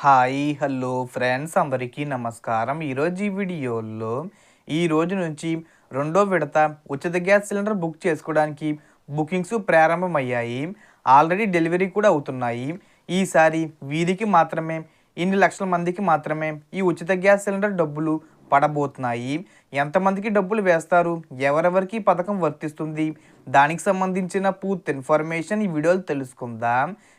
Hi hello friends అందరికీ నమస్కారం. ఈరోజు ఈ వీడియోలో ఈ రోజు నుంచి రెండో విడత ఉచిత గ్యాస్ సిలిండర్ బుక్ చేసుకోవడానికి బుకింగ్స్ ప్రారంభమయ్యాయి. ఆల్రెడీ డెలివరీ కూడా అవుతున్నాయి. ఈసారి వీరికి మాత్రమే ఇన్ని లక్షల మందికి మాత్రమే ఈ ఉచిత గ్యాస్ సిలిండర్ డబ్బులు పడబోతున్నాయి. ఎంతమందికి డబ్బులు వేస్తారు? ఎవరెవరికి పథకం వర్తిస్తుంది? దానికి సంబంధించిన పూర్తి ఇన్ఫర్మేషన్ ఈ వీడియోలు తెలుసుకుందాం.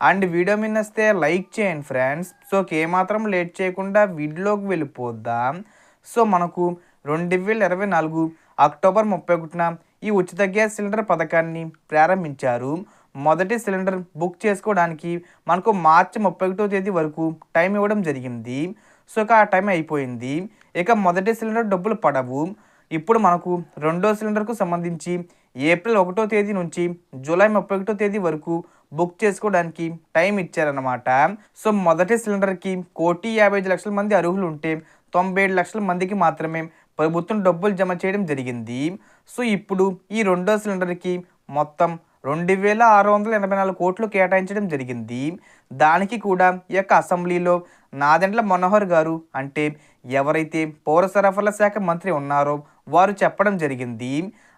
అండ్ వీడియో మీద లైక్ చేయండి ఫ్రెండ్స్. సో ఏమాత్రం లేట్ చేయకుండా వీడియోలోకి వెళ్ళిపోద్దాం సో మనకు రెండు వేల ఇరవై నాలుగు అక్టోబర్ ముప్పై ఒకటిన ఈ ఉచిత గ్యాస్ సిలిండర్ పథకాన్ని ప్రారంభించారు. మొదటి సిలిండర్ బుక్ చేసుకోవడానికి మనకు మార్చి ముప్పై ఒకటో తేదీ వరకు టైం ఇవ్వడం జరిగింది. సో ఇక ఆ టైం అయిపోయింది. ఇక మొదటి సిలిండర్ డబ్బులు పడవు. ఇప్పుడు మనకు రెండో సిలిండర్కు సంబంధించి ఏప్రిల్ ఒకటో తేదీ నుంచి జూలై ముప్పై ఒకటో తేదీ వరకు బుక్ చేసుకోవడానికి టైం ఇచ్చారనమాట సో మొదటి సిలిండర్కి కోటి యాభై ఐదు లక్షల మంది అర్హులు ఉంటే తొంభై ఏడు లక్షల మందికి మాత్రమే ప్రభుత్వం డబ్బులు జమ చేయడం జరిగింది. సో ఇప్పుడు ఈ రెండో సిలిండర్కి మొత్తం రెండు వేల ఆరు వందల ఎనభై నాలుగు కోట్లు కేటాయించడం జరిగింది. దానికి కూడా ఈ యొక్క అసెంబ్లీలో నాదెండ్ల మనోహర్ గారు అంటే ఎవరైతే పౌర సరఫరాల శాఖ మంత్రి ఉన్నారో వారు చెప్పడం జరిగింది.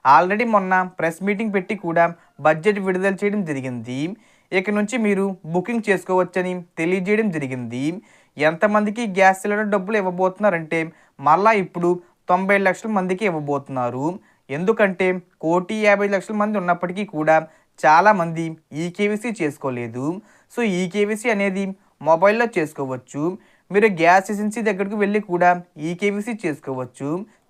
ఆల్రెడీ మొన్న ప్రెస్ మీటింగ్ పెట్టి కూడా బడ్జెట్ విడుదల చేయడం జరిగింది. ఇక నుంచి మీరు బుకింగ్ చేసుకోవచ్చని తెలియజేయడం జరిగింది. ఎంతమందికి గ్యాస్ సిలిండర్ డబ్బులు ఇవ్వబోతున్నారంటే మళ్ళా ఇప్పుడు తొంభై లక్షల మందికి ఇవ్వబోతున్నారు. ఎందుకంటే కోటి యాభై లక్షల మంది ఉన్నప్పటికీ కూడా చాలామంది ఈకేవీసీ చేసుకోలేదు. సో ఈకేవీసీ అనేది మొబైల్లో చేసుకోవచ్చు. మీరు గ్యాస్ ఏజెన్సీ దగ్గరకు వెళ్ళి కూడా ఈకేవీసీ చేసుకోవచ్చు.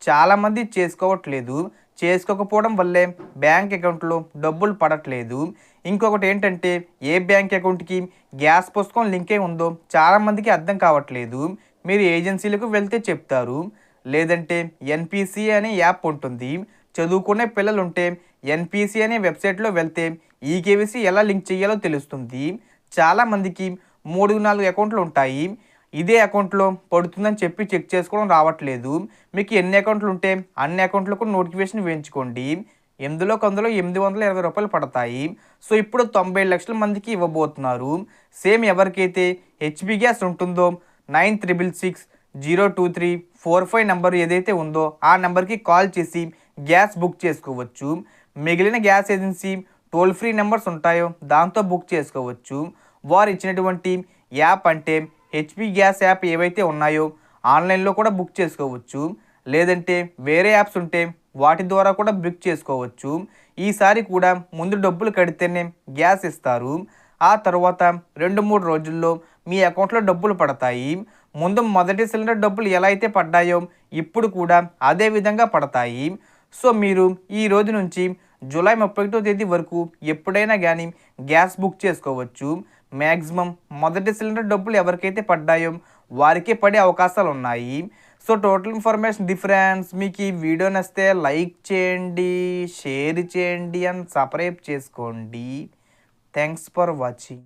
చాలామంది చేసుకోవట్లేదు. చేసుకోకపోవడం వల్లే బ్యాంక్ అకౌంట్లో డబ్బులు పడట్లేదు. ఇంకొకటి ఏంటంటే ఏ బ్యాంక్ అకౌంట్కి గ్యాస్ పుస్తకం లింకే ఉందో చాలామందికి అర్థం కావట్లేదు. మీరు ఏజెన్సీలకు వెళ్తే చెప్తారు. లేదంటే ఎన్పిసి అనే యాప్ ఉంటుంది. చదువుకునే పిల్లలు ఉంటే ఎన్పిసి అనే వెబ్సైట్లో వెళ్తే ఈకేవీసీ ఎలా లింక్ చేయాలో తెలుస్తుంది. చాలామందికి మూడు నాలుగు అకౌంట్లు ఉంటాయి. ఇదే అకౌంట్లో పడుతుందని చెప్పి చెక్ చేసుకోవడం రావట్లేదు. మీకు ఎన్ని అకౌంట్లు ఉంటే అన్ని అకౌంట్లకు నోటిఫికేషన్ వేయించుకోండి. ఎందులో కొందలో ఎనిమిది వందల ఇరవై రూపాయలు పడతాయి. సో ఇప్పుడు తొంభై లక్షల మందికి ఇవ్వబోతున్నారు. సేమ్ ఎవరికైతే హెచ్పి గ్యాస్ ఉంటుందో nine triple six zero two three four five number ఏదైతే ఉందో ఆ నెంబర్కి కాల్ చేసి గ్యాస్ బుక్ చేసుకోవచ్చు. మిగిలిన gas agency toll free numbers ఉంటాయో దాంతో బుక్ చేసుకోవచ్చు. వారు ఇచ్చినటువంటి యాప్ అంటే హెచ్పి గ్యాస్ యాప్ ఏవైతే ఉన్నాయో ఆన్లైన్లో కూడా బుక్ చేసుకోవచ్చు. లేదంటే వేరే యాప్స్ ఉంటే వాటి ద్వారా కూడా బుక్ చేసుకోవచ్చు. ఈసారి కూడా ముందు డబ్బులు కడితేనే గ్యాస్ ఇస్తారు. ఆ తర్వాత రెండు మూడు రోజుల్లో మీ అకౌంట్లో డబ్బులు పడతాయి. ముందు మొదటి సిలిండర్ డబ్బులు ఎలా అయితే పడ్డాయో ఇప్పుడు కూడా అదే విధంగా పడతాయి. సో మీరు ఈ రోజు నుంచి జూలై ముప్పై ఒకటో తేదీ వరకు ఎప్పుడైనా కానీ గ్యాస్ బుక్ చేసుకోవచ్చు. మ్యాక్సిమం మొదటి సిలిండర్ డబ్బులు ఎవరికైతే పడ్డాయో వారికే పడే అవకాశాలు ఉన్నాయి. సో టోటల్ ఇన్ఫర్మేషన్ డిఫరెన్స్ మీకు ఈ వీడియో నచ్చితే లైక్ చేయండి షేర్ చేయండి అండ్ సబ్స్క్రైబ్ చేసుకోండి. Thanks for watching.